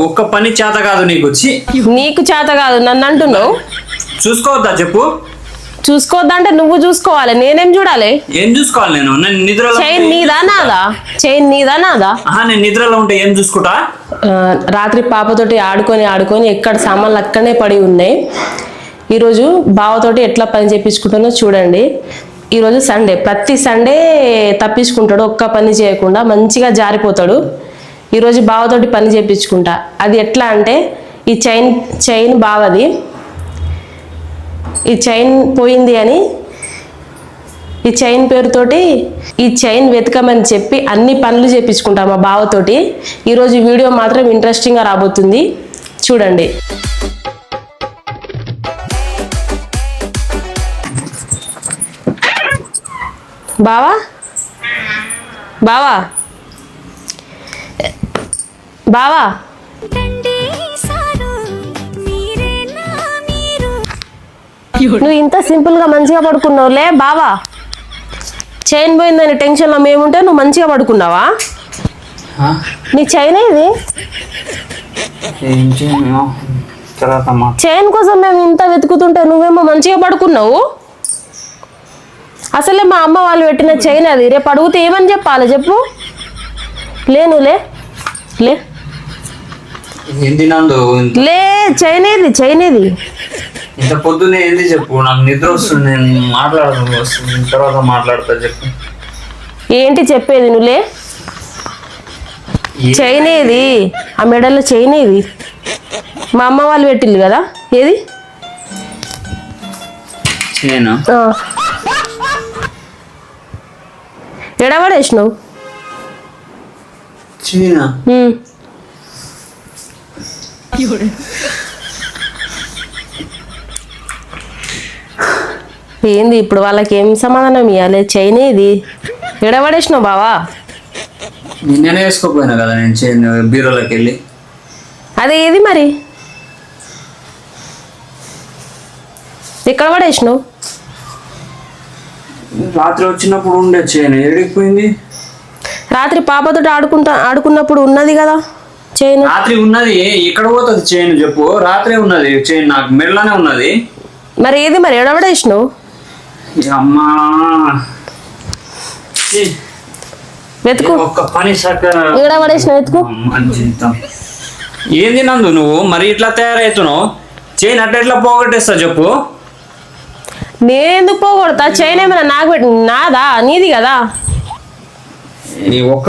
ఒక్క పని చేత కాదు నీకు వచ్చి నీకు చేత కాదు నన్ను అంటున్నావు? చూసుకోవద్దా చెప్పు. చూసుకోవద్దంటే నువ్వు చూసుకోవాలి నేనేం చూడాలి? ఏం చూసుకోవాలి నేను? నేను నిద్రలో చైన్ నీదా నాదా? చైన్ నీదా నాదా? ఆహా నేను నిద్రలో ఉంటే ఏం చూసుకుంటా? ఆ, రాత్రి పాపతోటి ఆడుకొని ఆడుకొని ఎక్కడ సామాన్లు అక్కడనే పడి ఉన్నాయి. ఈరోజు బావతోటి ఎట్లా పని చేపించుకుంటానో చూడండి. ఈరోజు సండే ప్రతి సండే తప్పించుకుంటాడు ఒక్క పని చేయకుండా మంచిగా జారిపోతాడు. ఈరోజు బావతోటి పని చేపించుకుంటా. అది ఎట్లా అంటే ఈ చైన్ చైన్ బావది. ఈ చైన్ పోయింది అని ఈ చైన్ పేరుతోటి ఈ చైన్ వెతకమని చెప్పి అన్ని పనులు చేపించుకుంటా మా బావతోటి. ఈరోజు వీడియో మాత్రం ఇంట్రెస్టింగ్గా రాబోతుంది. చూడండి. బావా? బావా? బావా. నువ్వు ఇంత సింపుల్గా మంచిగా పడుకున్నావులే బావా. చైన్ పోయిందని టెన్షన్లో మేముంటే నువ్వు మంచిగా పడుకున్నావా? నీ చైన్ ఇది చైన్? కోసం మేము ఇంత వెతుకుతుంటే నువ్వేమో మంచిగా పడుకున్నావు? అసలే మా అమ్మ వాళ్ళు పెట్టిన చైన్ అది. రేపు అడిగితే ఏమని చెప్పాలి చెప్పు? లేను లే. లే ఏంటి నందు ఇంత- పొద్దునే ఏంది చెప్పు నాకు నిద్ర వస్తుంది నేను మాట్లాడుతుంది వస్తుంది తర్వాత మాట్లాడతా చెప్పు. ఏంటి చెప్పేది నువ్వు లే? ఏ- చైన్ ఏది ఆ మెడలో చైన్ ఏది మా అమ్మ వాళ్ళు పెట్టిల్లు కదా ఏది. ఎడబడేసినావు. ఏంది ఇప్పుడు వాళ్ళకి ఏం సమాధానం ఇవ్వాలి చైన్ ఇది. ఎడబడేసినావు బావా? నిన్ననే వేసుకోపోయినా కదా నేను చేయను బీరోలోకి వెళ్ళి అదే ఏది మరి? ఎక్కడ పడేసినావు? రాత్రి వచ్చినప్పుడు ఉండే చేయను ఏడిపోయింది రాత్రి పాపతో ఆడుకుంటా ఆడుకున్నప్పుడు ఉన్నది కదా. చైన్ రాత్రి ఉన్నది ఇక్కడ పోతుంది చైన్ చెప్పు. రాత్రే ఉన్నది చైన్ నాకు. మెడలోనే ఉన్నది. మరి ఏది మరి? ఈ అమ్మా. వెతుకు. ఒక్క పని సక్క. ఎడబడేసినావు వెతుకు. ఏంది నందు నువ్వు? మరి ఇట్లా తయారవుతున్నావు? చైన్ అట్లా ఎట్లా పోగొట్టేస్తా చెప్పు. నేనెందుకు పోకూడతా చైన్ ఏమైనా నాకు పెట్టి నాదా? నీది కదా. ఒక్క